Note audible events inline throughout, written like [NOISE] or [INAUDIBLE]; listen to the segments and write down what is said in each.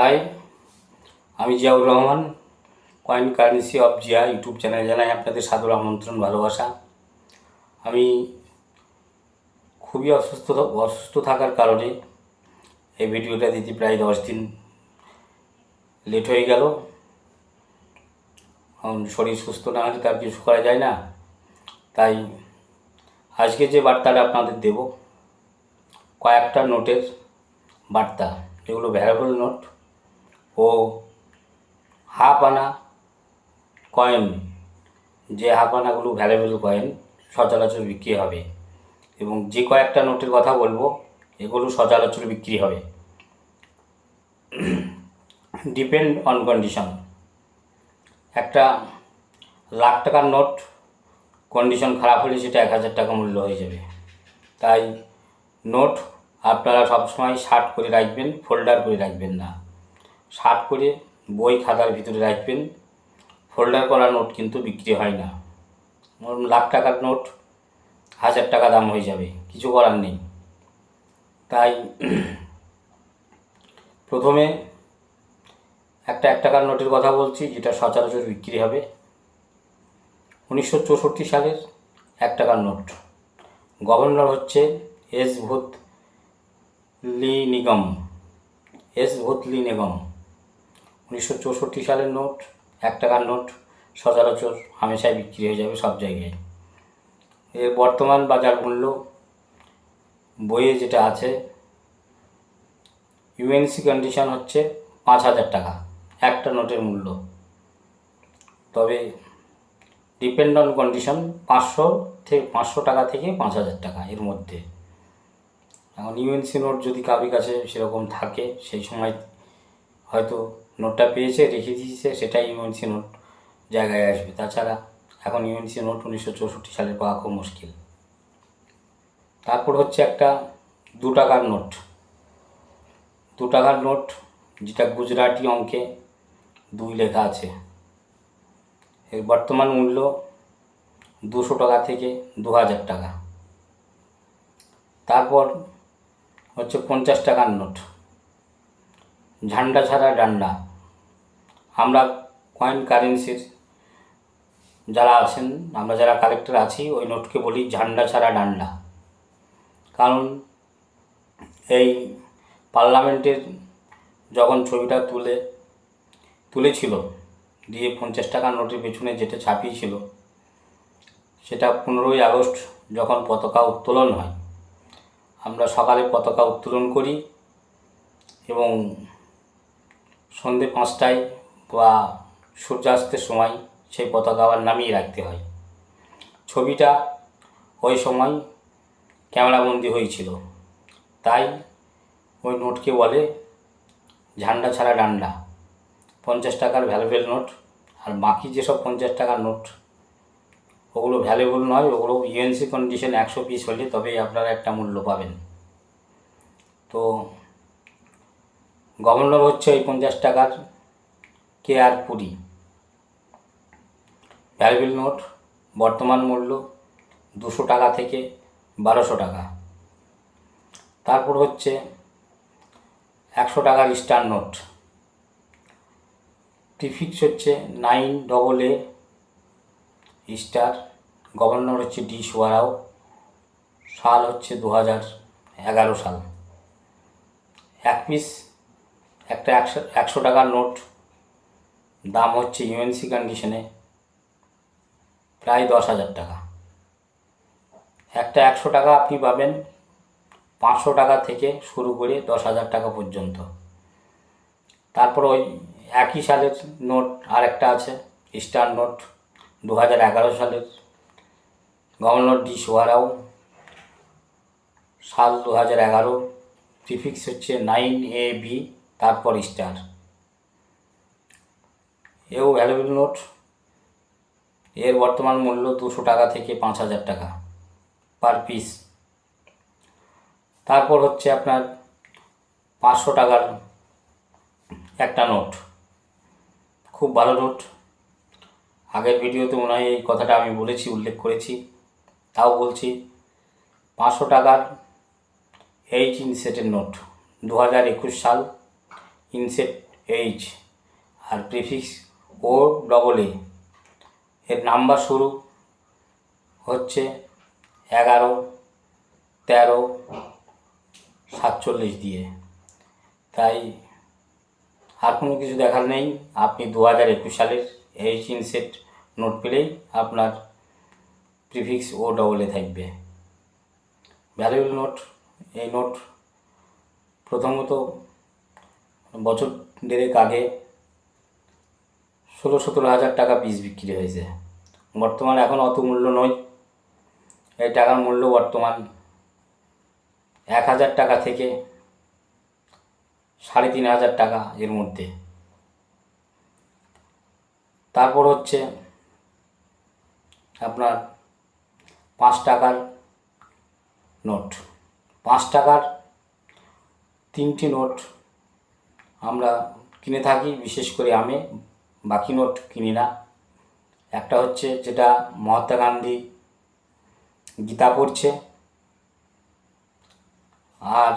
High আমি Ziaur Rahman coin currency of Zia YouTube চ্যানেলে জানাই আপনাদের সাদর আমন্ত্রণ, ভালোবাসা। আমি খুবই অসুস্থ অসুস্থ থাকার কারণে এই ভিডিওটা দিতে প্রায় দশ দিন লেট হয়ে গেল। শরীর সুস্থ না হলে তার কিছু করা যায় না। তাই আজকে যে বার্তাটা আপনাদের দেব, কয়েকটা নোটের বার্তা যেগুলো ভ্যারাবল নোট ও হাফ আনা কয়েন, যে হাফ আনাগুলো ভ্যালুয়েবল কয়েন সচরাচর বিক্রি হবে। এবং যে কয়েকটা নোটের কথা বলব, এগুলো সচরাচর বিক্রি হবে। ডিপেন্ড অন কন্ডিশন একটা লাখ টাকার নোট কন্ডিশন খারাপ হলে সেটা এক হাজার টাকা মূল্য হয়ে যাবে। তাই নোট আপনারা সবসময় শার্ট করে রাখবেন ফোল্ডার করে রাখবেন না। শার্ট করে বই খাতার ভিতরে রাখবেন। ফোল্ডার করা নোট কিন্তু বিক্রি হয় না। লাখ টাকার নোট, হাজার টাকা দাম হয়ে যাবে, কিছু করার নেই। তাই [CLEARS THROAT] প্রথমে একটা এক টাকার নোটের কথা বলছি, যেটা সচরাচর বিক্রি হবে। উনিশশো চৌষট্টি সালের এক টাকার নোট। গভর্নর হচ্ছে এস ভূত লি নিগম। এস ভূতলি নিগম। উনিশশো চৌষট্টি সালের নোট এক টাকার নোট, সচরাচর হামেশাই বিক্রি হয়ে যাবে সব জায়গায়। এর বর্তমান বাজার মূল্য বইয়ে যেটা আছে ইউএনসি কন্ডিশন হচ্ছে পাঁচ হাজার টাকা, একটা নোটের মূল্য। তবে ডিপেন্ড অন কন্ডিশন পাঁচশো থেকে পাঁচশো টাকা থেকে পাঁচ হাজার টাকা এর মধ্যে। এখন ইউএনসি নোট যদি কারোর কাছে সেরকম থাকে, সেই সময় হয়তো নোটটা পেয়েছে, রেখে দিয়েছে, সেটাই ইউএনসি নোট জায়গায় আসবে। তাছাড়া এখন ইউএনসি নোট উনিশশো চৌষট্টি সালে পাওয়া খুব মুশকিল। তারপর হচ্ছে একটা দু টাকার নোট। দু টাকার নোট, যেটা গুজরাটি অঙ্কে দুই লেখা আছে। এর বর্তমান মূল্য দুশো টাকা থেকে দু হাজার টাকা। তারপর হচ্ছে পঞ্চাশ টাকার নোট। ঝান্ডা ছাড়া ডান্ডা। আমরা কয়েন কারেন্সির যারা আছেন, আমরা যারা কালেক্টর আছি, ওই নোটকে বলি ঝান্ডা ছাড়া ডান্ডা। কারণ এই পার্লামেন্টের যখন ছবিটা তুলে, তুলেছিল, দিয়ে পঞ্চাশ টাকার নোটের পেছনে যেটা ছাপিয়েছিল, সেটা পনেরোই আগস্ট যখন পতাকা উত্তোলন হয়, আমরা সকালে পতাকা উত্তোলন করি এবং সন্ধে পাঁচটায় বা সূর্যাস্তের সময় সেই পতাকা আবার নামিয়ে রাখতে হয়। ছবিটা ওই সময় ক্যামেরাবন্দি হয়েছিল। তাই ওই নোটকে বলে ঝান্ডা ছাড়া ডান্ডা। পঞ্চাশ টাকার ভ্যালুবেল নোট আর বাকি যেসব পঞ্চাশ টাকার নোট, ওগুলো ভ্যালুয়েবল নয়, ওগুলো ইউএনসি কন্ডিশন একশো পিস হলে তবেই আপনারা একটা মূল্য পাবেন। তো গভর্নর হচ্ছে ওই পঞ্চাশ টাকার কে আর পুরী ভ্যালুয়েবল নোট বর্তমান মূল্য দুশো টাকা থেকে বারোশো টাকা। তারপর হচ্ছে একশো টাকার স্টার নোট প্রিফিক্স হচ্ছে nine double A star governor হচ্ছে ডি সোয়ারাও সাল হচ্ছে দু হাজার এগারো সাল। এক পিস একটা একশো একশো টাকার নোট দাম হচ্ছে ইউএনসি কন্ডিশনে প্রায় দশ হাজার টাকা। একটা একশো টাকা আপনি পাবেন, পাঁচশো টাকা থেকে শুরু করে দশ হাজার টাকা পর্যন্ত। তারপর ওই একই সালের নোট আরেকটা আছে, স্টার নোট দু হাজার এগারো সালের। গভর্নর ডি সোয়ারাও, সাল দু হাজার এগারো, প্রিফিক্স হচ্ছে নাইন এ বি, তারপর স্টার। এও ভ্যালুয়েবল নোট এর বর্তমান মূল্য দুশো টাকা থেকে পাঁচ হাজার টাকা পার পিস তারপর হচ্ছে আপনার পাঁচশো টাকার একটা নোট খুব ভালো নোট আগের ভিডিওতে মনে হয় এই কথাটা আমি বলেছি, উল্লেখ করেছি, তাও বলছি। পাঁচশো টাকার এইচ ইনসেটের নোট দু হাজার একুশ সাল ইনসেট এইচ আর প্রিফিক্স ও ডবল এ এর নাম্বার শুরু হচ্ছে এগারো, তেরো, সাতচল্লিশ দিয়ে। তাই আর কোনো কিছু দেখার নেই। আপনি দু হাজার একুশ সালের এইচ ইনসেট নোট পেলেই আপনার প্রিফিক্স ও ডবল এ থাকবে। ভ্যালুয়েবল নোট এই নোট প্রথমত বছর দেড়েক আগে ষোলো সতেরো হাজার টাকা পিস বিক্রি হয়েছে। বর্তমান এখন অত মূল্য নয়। এই টাকার মূল্য বর্তমান এক হাজার টাকা থেকে সাড়ে তিন হাজার টাকা এর মধ্যে। তারপর হচ্ছে আপনার পাঁচ টাকার নোট। পাঁচ টাকার তিনটি নোট আমরা কিনে থাকি, বিশেষ করে আমি বাকি নোট কিনি না। একটা হচ্ছে যেটা মহাত্মা গান্ধী গীতা পড়ছে। আর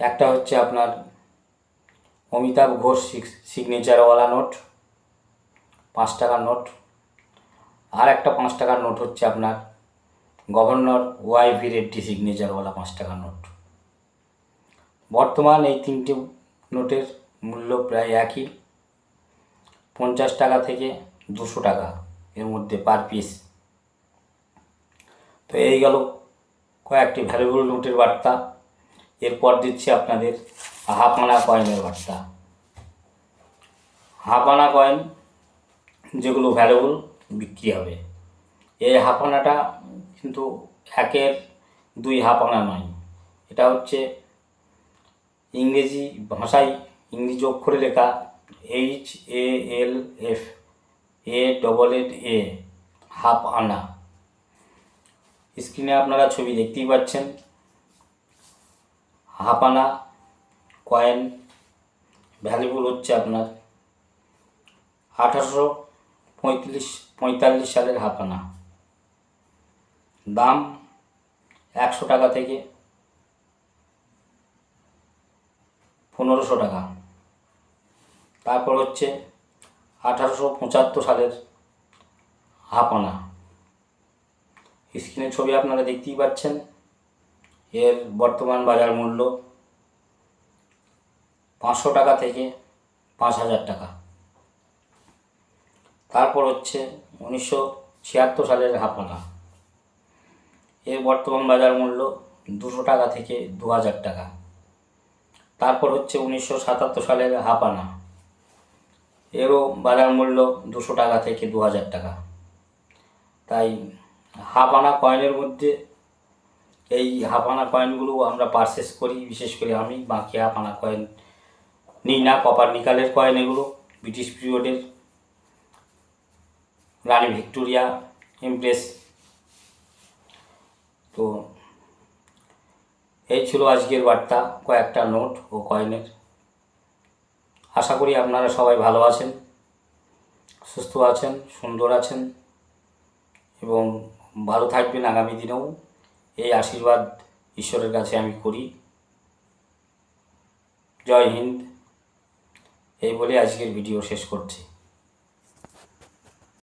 একটা হচ্ছে আপনার অমিতাভ ঘোষ সিগনেচারওয়ালা নোট, পাঁচ টাকার নোট। আর একটা পাঁচ টাকার নোট হচ্ছে আপনার গভর্নর ওয়াই ভি রেড্ডি সিগনেচারওয়ালা পাঁচ টাকার নোট। বর্তমান এই তিনটে নোটের মূল্য প্রায় একই। পঞ্চাশ টাকা থেকে দুশো টাকা এর মধ্যে পার পিস তো এই গেল কয়েকটি ভ্যালুয়েবল নোটের বার্তা। এরপর দিচ্ছি আপনাদের হাফানা কয়েনের বার্তা। হাফানা কয়েন যেগুলো ভ্যালুয়েবল বিক্রি হবে। এই হাফানাটা কিন্তু একের দুই হাফানা নয়। এটা হচ্ছে ইংরেজি ভাষায় ইংরেজি অক্ষরে লেখা H A L F A double N A half anna. স্ক্রিনে আপনারা ছবি দেখতেই পাচ্ছেন। হাফ আনা কয়েন ভ্যালুবল হচ্ছে আপনার আঠারোশো পঁয়ত্রিশ, পঁয়তাল্লিশ সালের হাফ আনা। দাম একশো টাকা থেকে পনেরোশো টাকা। তারপর হচ্ছে আঠারোশো পঁচাত্তর সালের হাফ আনা স্ক্রিনের ছবি আপনারা দেখতেই পাচ্ছেন। এর বর্তমান বাজার মূল্য পাঁচশো টাকা থেকে পাঁচ হাজার টাকা। তারপর হচ্ছে উনিশশো ছিয়াত্তর সালের হাফানা এর বর্তমান বাজার মূল্য দুশো টাকা থেকে দু হাজার টাকা। তারপর হচ্ছে উনিশশো সাতাত্তর সালের হাফানা এরও বাজার মূল্য দুশো টাকা থেকে দু হাজার টাকা। তাই হাফ আনা কয়েনের মধ্যে এই হাফ আনা কয়েনগুলো আমরা পারচেস করি, বিশেষ করে আমি, বাকি হাফ আনা কয়েন নিই না কপার নিকালের কয়েন এগুলো ব্রিটিশ পিরিয়ডের রানী ভিক্টোরিয়া এমপ্রেস তো এই ছিল আজকের বার্তা, কয়েকটা নোট ও কয়েনের আশা করি আপনারা সবাই ভালো আছেন, সুস্থ আছেন, সুন্দর আছেন এবং ভালো থাকবেন আগামী দিনেও। এই আশীর্বাদ ঈশ্বরের কাছে আমি করি। জয় হিন্দ। এই বলে আজকের ভিডিও শেষ করছি।